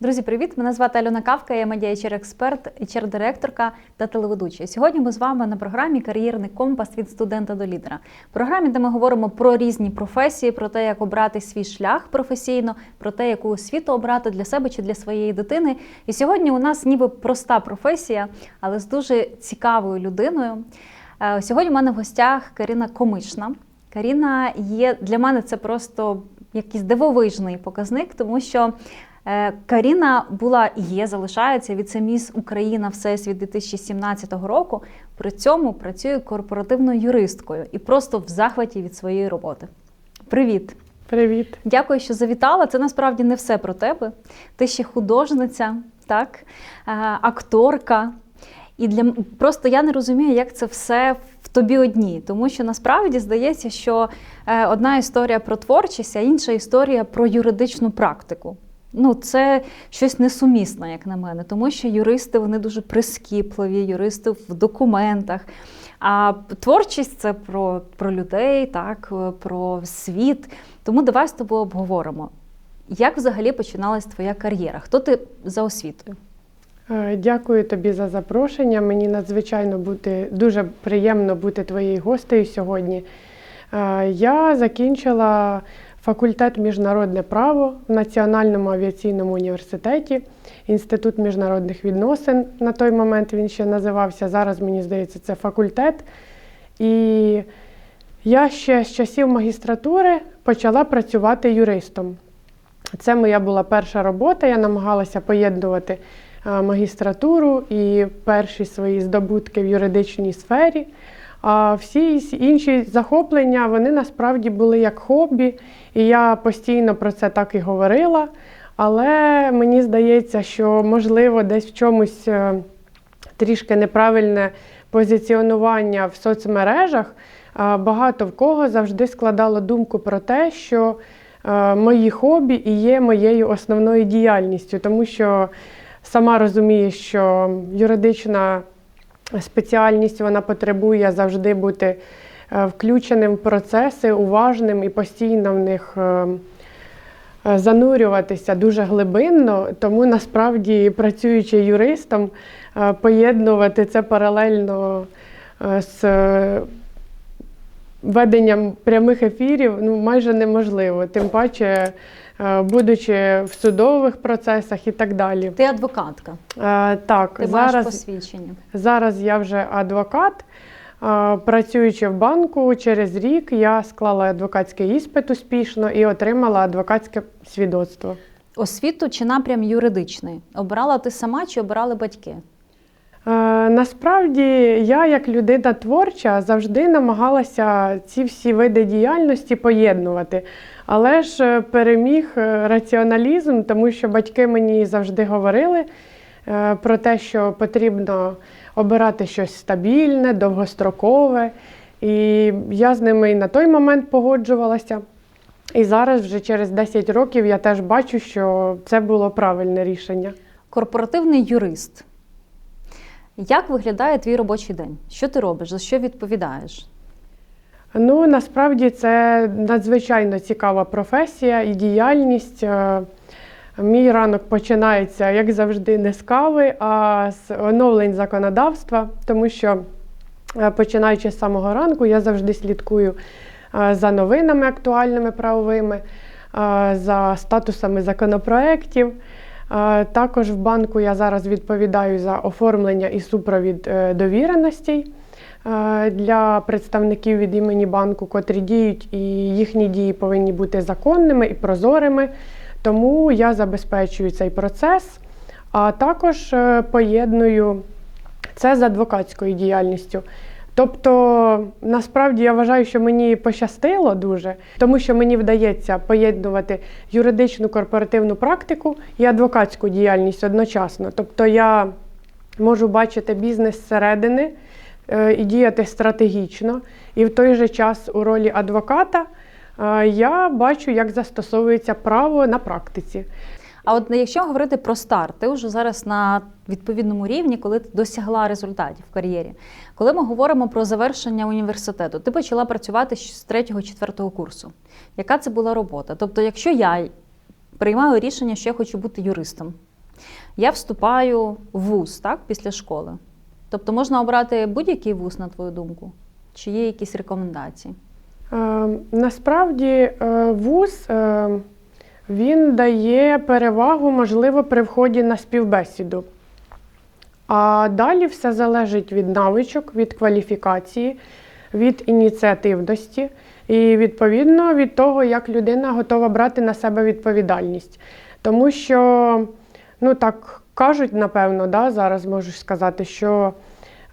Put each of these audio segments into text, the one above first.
Друзі, привіт! Мене звати Альона Кавка, я медіа експерт HR-директорка та телеведуча. Сьогодні ми з вами на програмі Кар'єрний компас від студента до лідера. Програмі, де ми говоримо про різні професії, про те, як обрати свій шлях професійно, про те, яку освіту обрати для себе чи для своєї дитини. І сьогодні у нас ніби проста професія, але з дуже цікавою людиною. Е, Сьогодні у мене в гостях Каріна Комишна. Каріна є для мене це просто якийсь дивовижний показник, тому що Каріна була і є, залишається віце-міс Україна Всесвіт 2017 року. При цьому працює корпоративною юристкою і просто в захваті від своєї роботи. Привіт! Привіт. Dякую, що завітала. Це насправді не все про тебе. Ти ще художниця, так, е, акторка. І для просто я не розумію, як це все в тобі одній. Тому що насправді здається, що е, одна історія про творчість, а інша історія про юридичну практику. Ну, це щось несумісне, як на мене, тому що юристи вони дуже прискіпливі, юристи в документах. А творчість це про, про людей, так, про світ. Тому давай з тобою обговоримо. Як взагалі починалась твоя кар'єра? Хто ти за освітою? Е, Дякую тобі за запрошення. Мені надзвичайно бути дуже приємно бути твоєю гостею сьогодні. Е, Я закінчила факультет міжнародне право в Національному авіаційному університеті, Інститут міжнародних відносин. На той момент він ще називався. Зараз, мені здається, це факультет. І я ще з часів магістратури почала працювати юристом. Це моя була перша робота. Я намагалася поєднувати е, магістратуру і перші свої здобутки в юридичній сфері. А всі інші захоплення вони насправді були як хобі, і я постійно про це так і говорила. Але мені здається, що можливо десь в чомусь е, трішки неправильне позиціонування в соцмережах. Багато в кого завжди складало думку про те, що е, мої хобі і є моєю основною діяльністю, тому що сама розумію, що юридична спеціальність вона потребує завжди бути е, включеним в процеси, уважним і постійно в них е, е, занурюватися дуже глибинно. Тому насправді, працюючи юристом, поєднувати це паралельно з веденням прямих ефірів ну, майже неможливо. Тим паче, будучи в судових процесах і так далі. Ти адвокатка, Е, Так, ти маєш зараз, посвідчення. зараз я вже адвокат. Е, Працюючи в банку, через рік я склала адвокатський іспит успішно і отримала адвокатське свідоцтво. Освіту чи напрям юридичний? Обирала ти сама чи обирали батьки? Е, Насправді я, як людина творча, завжди намагалася ці всі види діяльності поєднувати. Але ж е, переміг е, раціоналізм, тому що батьки мені завжди говорили е, про те, що потрібно обирати щось стабільне, довгострокове. І я з ними і на той момент погоджувалася. І зараз, вже через 10 років, я теж бачу, що це було правильне рішення. Корпоративний юрист. Як виглядає твій робочий день? Що ти робиш? За що відповідаєш? Ну, насправді це надзвичайно цікава професія і діяльність. Е, Мій ранок починається, як завжди, не з кави, а з оновлень законодавства, тому що е, починаючи з самого ранку, я завжди слідкую е, за новинами актуальними правовими, за статусами законопроєктів. Також в банку я зараз відповідаю за оформлення і супровід довіреностей для представників від імені банку, котрі діють, і їхні дії повинні бути законними і прозорими. Тому я забезпечую цей процес, а також е, поєдную це з адвокатською діяльністю. Тобто, насправді я вважаю, що мені пощастило дуже, тому що мені вдається поєднувати юридичну корпоративну практику і адвокатську діяльність одночасно. Тобто я можу бачити бізнес зсередини е, і діяти стратегічно. І в той же час у ролі адвоката е, я бачу, як застосовується право на практиці. А от якщо говорити про старт, ти вже зараз на відповідному рівні, коли ти досягла результатів в кар'єрі. Коли ми говоримо про завершення університету, ти почала працювати з 3-4 курсу. Яка це була робота? Тобто, якщо я приймаю рішення, що я хочу бути юристом, Я вступаю в вуз так, після школи. Тобто можна обрати будь-який вуз, на твою думку? Чи є якісь рекомендації? Е, Насправді е, вуз е, він дає перевагу, можливо, при вході на співбесіду. А далі все залежить від навичок, від кваліфікації, від ініціативності і відповідно від того, як людина готова брати на себе відповідальність. Тому що, ну так кажуть, напевно, да, зараз можу сказати, що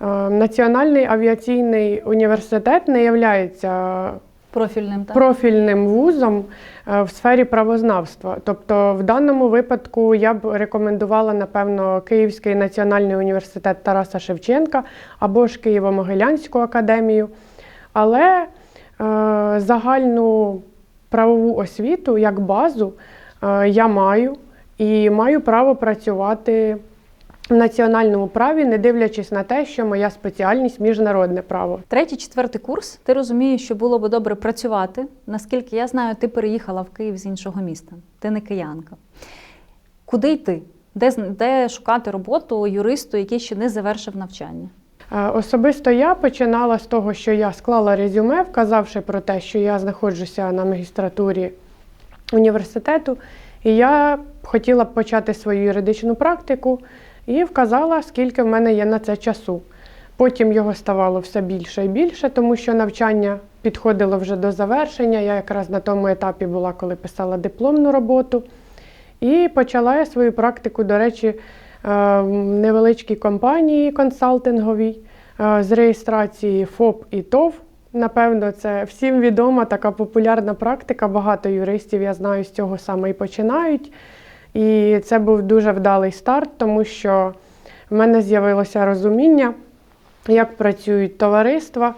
е, Національний авіаційний університет не являється Профільним профільним вузом е, в сфері правознавства. Тобто, в даному випадку я б рекомендувала, напевно, Київський національний університет Тараса Шевченка або ж Києво-Могилянську академію. Але е, загальну правову освіту як базу е, я маю і маю право працювати в національному праві, не дивлячись на те, що моя спеціальність міжнародне право. Третій, четвертий курс. Ти розумієш, що було би добре працювати. Наскільки я знаю, ти переїхала в Київ з іншого міста. Ти не киянка. Куди йти? Де, де шукати роботу юристу, який ще не завершив навчання? Особисто я починала з того, що я склала резюме, вказавши про те, що я знаходжуся на магістратурі університету, і я хотіла б почати свою юридичну практику і вказала, скільки в мене є на це часу. Потім його ставало все більше і більше, тому що навчання підходило вже до завершення. Я якраз на тому етапі була, коли писала дипломну роботу. І почала я свою практику, до речі, е, в невеличкій компанії консалтинговій е, з реєстрації ФОП і ТОВ. Напевно, це всім відома така популярна практика. Багато юристів, я знаю, з цього саме і починають. І це був дуже вдалий старт, тому що в мене з'явилося розуміння, як працюють товариства,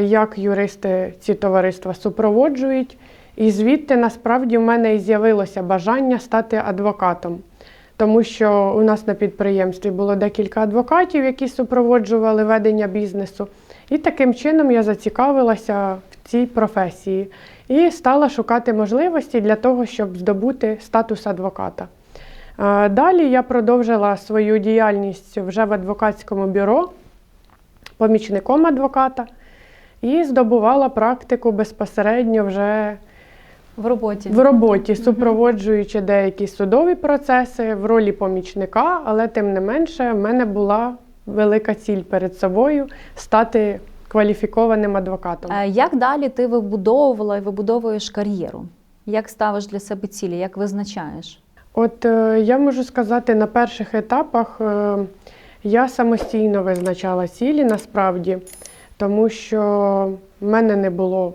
як юристи ці товариства супроводжують. І звідти насправді в мене і з'явилося бажання стати адвокатом. Тому що у нас на підприємстві було декілька адвокатів, які супроводжували ведення бізнесу. І таким чином я зацікавилася в цій професії і стала шукати можливості для того, щоб здобути статус адвоката. Далі я продовжила свою діяльність вже в адвокатському бюро, помічником адвоката, і здобувала практику безпосередньо вже В роботі. в роботі, супроводжуючи деякі судові процеси в ролі помічника, але тим не менше, в мене була велика ціль перед собою стати кваліфікованим адвокатом. Е, Як далі ти вибудовувала і вибудовуєш кар'єру? Як ставиш для себе цілі? Як визначаєш? От е, я можу сказати, на перших етапах е, я самостійно визначала цілі насправді, тому що в мене не було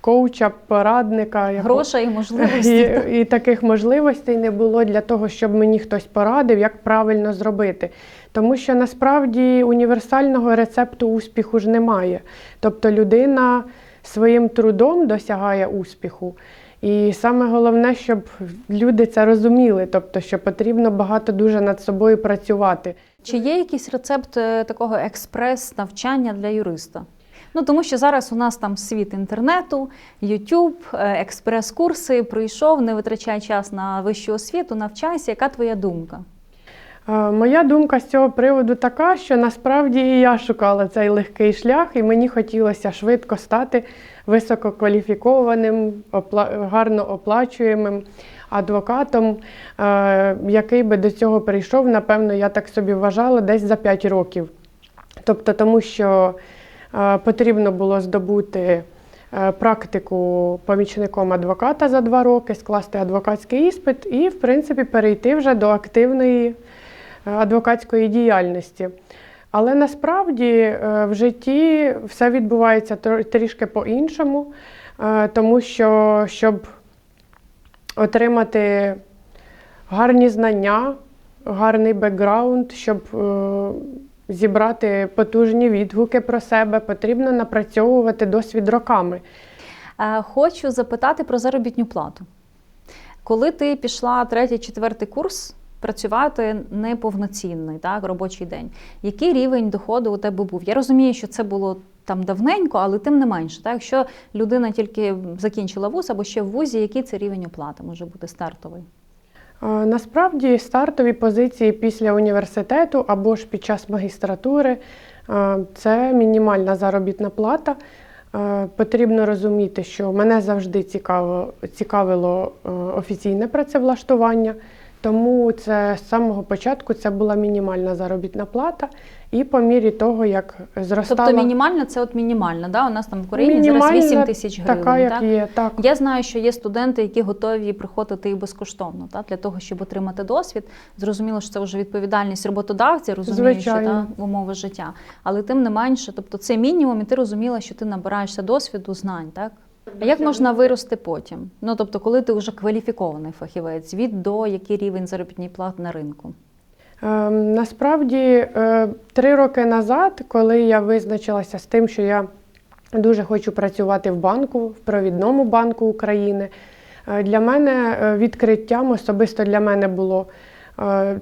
коуча, порадника. Грошей і можливості. І, і таких можливостей не було для того, щоб мені хтось порадив, як правильно зробити. Тому що насправді універсального рецепту успіху ж немає. Тобто людина своїм трудом досягає успіху. І саме головне, щоб люди це розуміли, тобто, що потрібно багато дуже над собою працювати. Чи є якийсь рецепт е, такого експрес-навчання для юриста? Ну тому що зараз у нас там світ інтернету, YouTube, е, експрес-курси, прийшов, не витрачай час на вищу освіту, навчайся. Яка твоя думка? Е, Моя думка з цього приводу така, що насправді і я шукала цей легкий шлях, і мені хотілося швидко стати висококваліфікованим, гарно оплачуємим адвокатом, е, який би до цього прийшов, напевно, я так собі вважала, десь за 5 років. Тобто, тому що е, потрібно було здобути практику помічником адвоката за два роки, скласти адвокатський іспит і, в принципі, перейти вже до активної адвокатської діяльності. Але насправді е, в житті все відбувається трішки по-іншому, е, тому що щоб отримати гарні знання, гарний бекграунд, щоб е, зібрати потужні відгуки про себе, потрібно напрацьовувати досвід роками. Хочу запитати про заробітну плату. Коли ти пішла третій, четвертий курс працювати неповноцінний так, робочий день, який рівень доходу у тебе був? Я розумію, що це було там давненько, але тим не менше. Так? Якщо людина тільки закінчила вуз або ще в вузі, який це рівень оплати може бути стартовий? Насправді стартові позиції після університету або ж під час магістратури це мінімальна заробітна плата. Потрібно розуміти, що мене завжди цікаво, цікавило офіційне працевлаштування, тому це з самого початку це була мінімальна заробітна плата. І по мірі того, як зростала Тобто мінімальна це от мінімальна, да? у нас там в Україні зараз Мінімальна 8 тисяч гривень. така, як так? є, так. Я знаю, що є студенти, які готові приходити і безкоштовно, так, для того, щоб отримати досвід. Зрозуміло, що це вже відповідальність роботодавця, розуміючи Звичайно. та, умови життя. Але тим не менше, тобто це мінімум, і ти розуміла, що ти набираєшся досвіду, знань, так? А як можна вирости потім? Ну тобто, коли ти вже кваліфікований фахівець, від до який рівень заробітної плати на ринку? Ем, Насправді, е, три роки назад, коли я визначилася з тим, що я дуже хочу працювати в банку, в провідному банку України, е, для мене е, відкриттям особисто для мене було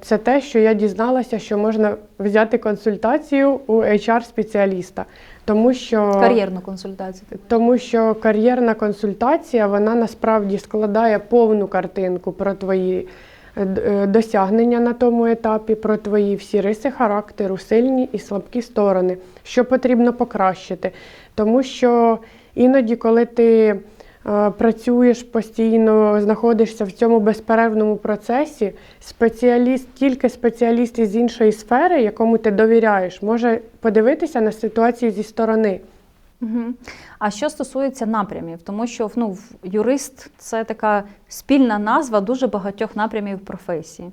це те, що я дізналася, що можна взяти консультацію у HR-спеціаліста. Тому що Кар'єрну консультацію. тому що кар'єрна консультація вона насправді складає повну картинку про твої е, е, досягнення на тому етапі, про твої всі риси характеру, сильні і слабкі сторони, що потрібно покращити. Тому що іноді, коли ти е, працюєш постійно, знаходишся в цьому безперервному процесі, спеціаліст, тільки спеціаліст із іншої сфери, якому ти довіряєш, може подивитися на ситуацію зі сторони. Угу. А що стосується напрямів, тому що ну, юрист це така спільна назва дуже багатьох напрямів професії.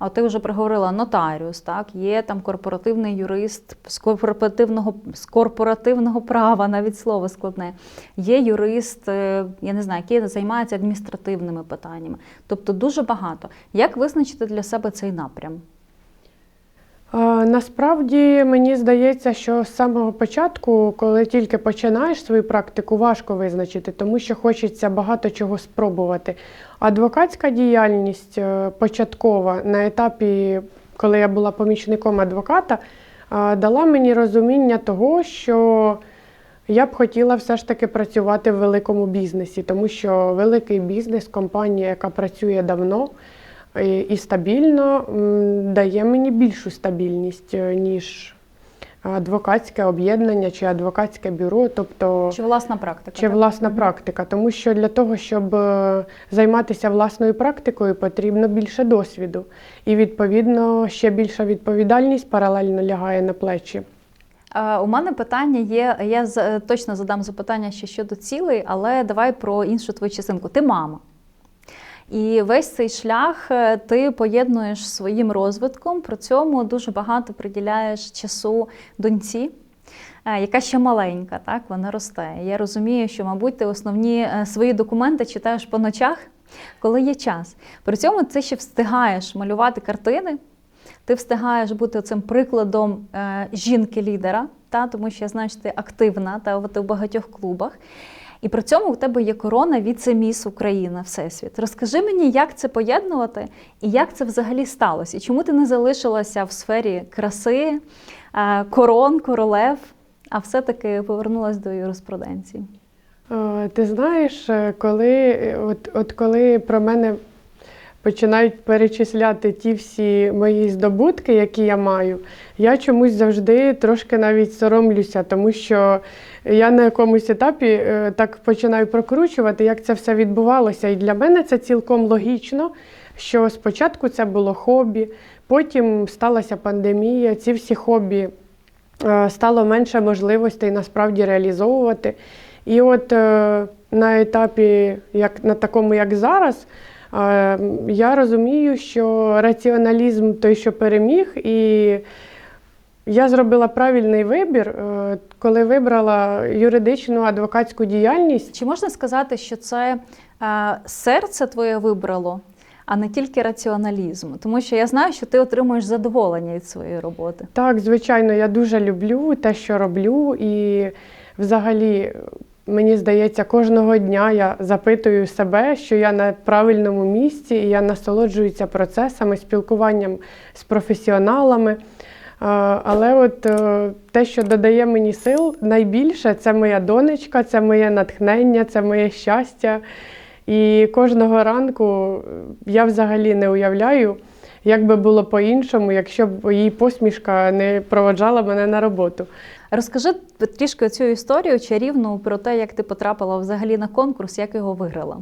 А ти вже проговорила нотаріус, так є там корпоративний юрист з корпоративного з корпоративного права, навіть слово складне. Є юрист, е, я не знаю, який займається адміністративними питаннями. Тобто дуже багато. Як визначити для себе цей напрям? Насправді мені здається, що з самого початку, коли тільки починаєш свою практику, важко визначити, тому що хочеться багато чого спробувати. Адвокатська діяльність е, початкова на етапі, коли я була помічником адвоката, дала мені розуміння того, що я б хотіла все ж таки працювати в великому бізнесі, тому що великий бізнес, компанія, яка працює давно і, і стабільно, дає мені більшу стабільність, е, ніж адвокатське об'єднання чи адвокатське бюро. Тобто Чи власна практика? чи так? власна практика, тому що для того, щоб е, займатися власною практикою, потрібно більше досвіду, і відповідно ще більша відповідальність паралельно лягає на плечі. Е, У мене питання є. Я е, точно задам запитання ще щодо цілей, але давай про іншу твою частинку. Ти мама. І весь цей шлях е, ти поєднуєш своїм розвитком, при цьому дуже багато приділяєш часу доньці, е, яка ще маленька, так вона росте. Я розумію, що, мабуть, ти основні е, свої документи читаєш по ночах, коли є час. При цьому ти ще встигаєш малювати картини, ти встигаєш бути цим прикладом жінки-лідера, та, тому що я знаю, що ти активна та у багатьох клубах. І при цьому у тебе є корона віце-міс Україна Всесвіт. Розкажи мені, як це поєднувати і як це взагалі сталося? І чому ти не залишилася в сфері краси, е, корон, королев, а все-таки повернулася до юриспруденції? Е, Ти знаєш, е, коли, от, от коли про мене починають перечисляти ті всі мої здобутки, які я маю, я чомусь завжди трошки навіть соромлюся, тому що я на якомусь етапі е, так починаю прокручувати, як це все відбувалося. І для мене це цілком логічно, що спочатку це було хобі, потім сталася пандемія, ці всі хобі е, стало менше можливостей насправді реалізовувати. І от е, на етапі, як на такому, як зараз, я розумію, що раціоналізм той, що переміг, і я зробила правильний вибір, е, коли вибрала юридичну адвокатську діяльність. Чи можна сказати, що це е, серце твоє вибрало, а не тільки раціоналізм? Тому що я знаю, що ти отримуєш задоволення від своєї роботи. Так, звичайно, я дуже люблю те, що роблю, і взагалі. Мені здається, кожного дня я запитую себе, що я на правильному місці, і я насолоджуюся процесами, спілкуванням з професіоналами. Але от е, те, що додає мені сил найбільше, це моя донечка, це моє натхнення, це моє щастя. І кожного ранку е, я взагалі не уявляю, як би було по-іншому, якщо б її посмішка не проводжала мене на роботу. Розкажи трішки цю історію чарівну про те, як ти потрапила взагалі на конкурс, як його виграла.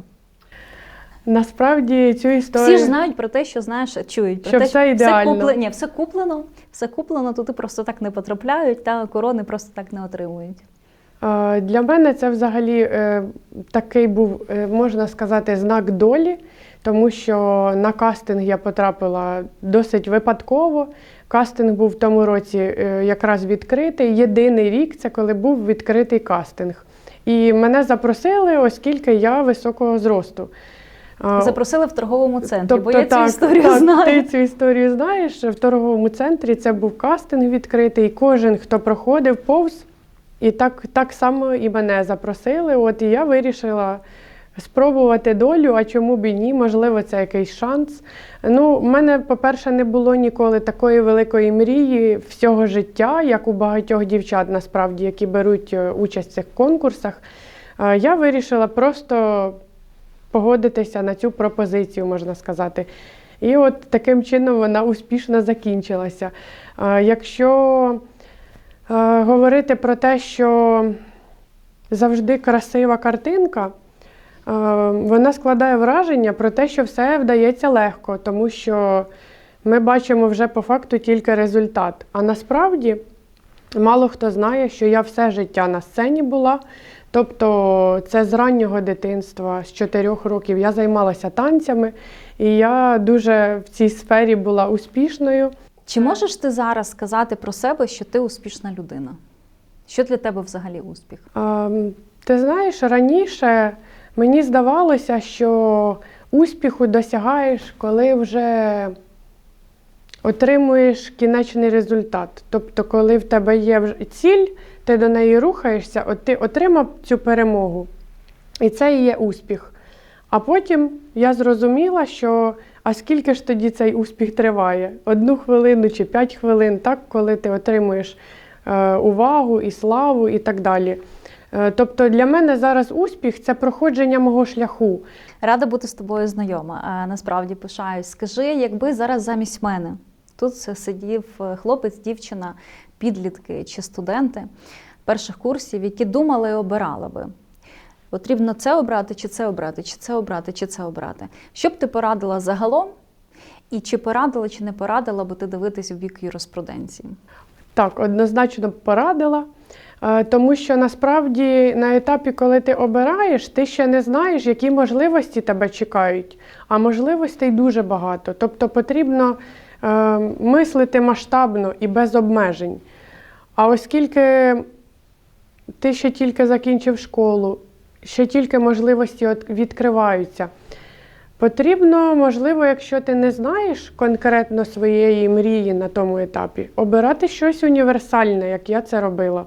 Насправді цю історію. Всі ж знають про те, що знаєш, чують про Що те, все ідеально. Все, купле... Ні, все куплено, все куплено, туди просто так не потрапляють, та корони просто так не отримують. Для мене це взагалі е, такий був, е, можна сказати, знак долі, тому що на кастинг я потрапила досить випадково. Кастинг був в тому році е, якраз відкритий. Єдиний рік це коли був відкритий кастинг. І мене запросили, оскільки я високого зросту. Запросили в торговому центрі, Тобто, бо я цю історію так, знаю. Ти цю історію знаєш. В торговому центрі це був кастинг відкритий. і Кожен, хто проходив повз, і так, так само і мене запросили. От і я вирішила спробувати долю, а чому б і ні? Можливо, це якийсь шанс. Ну, в мене, по-перше, не було ніколи такої великої мрії всього життя, як у багатьох дівчат, насправді, які беруть е, участь в цих конкурсах. Е, Я вирішила просто погодитися на цю пропозицію, можна сказати. І от таким чином вона успішно закінчилася. Якщо говорити про те, що завжди красива картинка, вона складає враження про те, що все вдається легко, тому що ми бачимо вже по факту тільки результат. А насправді мало хто знає, що я все життя на сцені була. Тобто це з раннього дитинства, з 4 років я займалася танцями, і я дуже в цій сфері була успішною. Чи можеш ти зараз сказати про себе, що ти успішна людина? Що для тебе взагалі успіх? Ем, Ти знаєш, раніше мені здавалося, що успіху досягаєш, коли вже отримуєш кінечний результат. Тобто, коли в тебе є ціль, ти до неї рухаєшся, от ти отримав цю перемогу. І це і є успіх. А потім я зрозуміла, що а скільки ж тоді цей успіх триває? Одну хвилину чи п'ять хвилин, так, коли ти отримуєш е, увагу і славу і так далі. Е, тобто для мене зараз успіх це проходження мого шляху. Рада бути з тобою знайома. Е, Насправді пишаюсь. Скажи, якби зараз замість мене тут сидів е, хлопець, дівчина, підлітки чи студенти перших курсів, які думали і обирали би. Потрібно це обрати, чи це обрати, чи це обрати, чи це обрати. Що б ти порадила загалом? І чи порадила, чи не порадила би ти дивитись в бік юриспруденції? Так, однозначно порадила. Е, Тому що насправді на етапі, коли ти обираєш, ти ще не знаєш, які можливості тебе чекають. А можливостей дуже багато. Тобто потрібно мислити масштабно і без обмежень. А оскільки ти ще тільки закінчив школу, ще тільки можливості відкриваються. Потрібно, можливо, якщо ти не знаєш конкретно своєї мрії на тому етапі, обирати щось універсальне, як я це робила.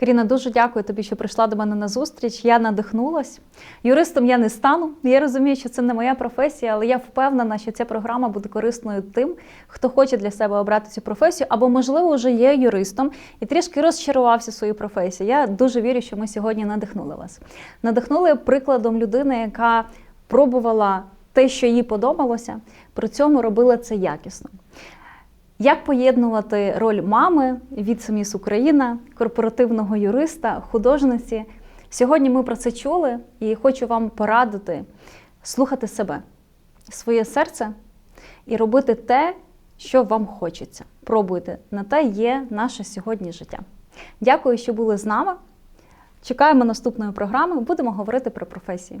Каріна, дуже дякую тобі, що прийшла до мене на зустріч. Я надихнулась. Юристом я не стану. Я розумію, що це не моя професія, але я впевнена, що ця програма буде корисною тим, хто хоче для себе обрати цю професію, або, можливо, вже є юристом і трішки розчарувався свою професію. Я дуже вірю, що ми сьогодні надихнули вас. Надихнули прикладом людини, яка пробувала те, що їй подобалося, при цьому робила це якісно. Як поєднувати роль мами від Міс Україна, корпоративного юриста, художниці? Сьогодні ми про це чули і хочу вам порадити слухати себе, своє серце і робити те, що вам хочеться. Пробуйте на те є наше сьогодні життя. Дякую, що були з нами. Чекаємо наступної програми. Будемо говорити про професії.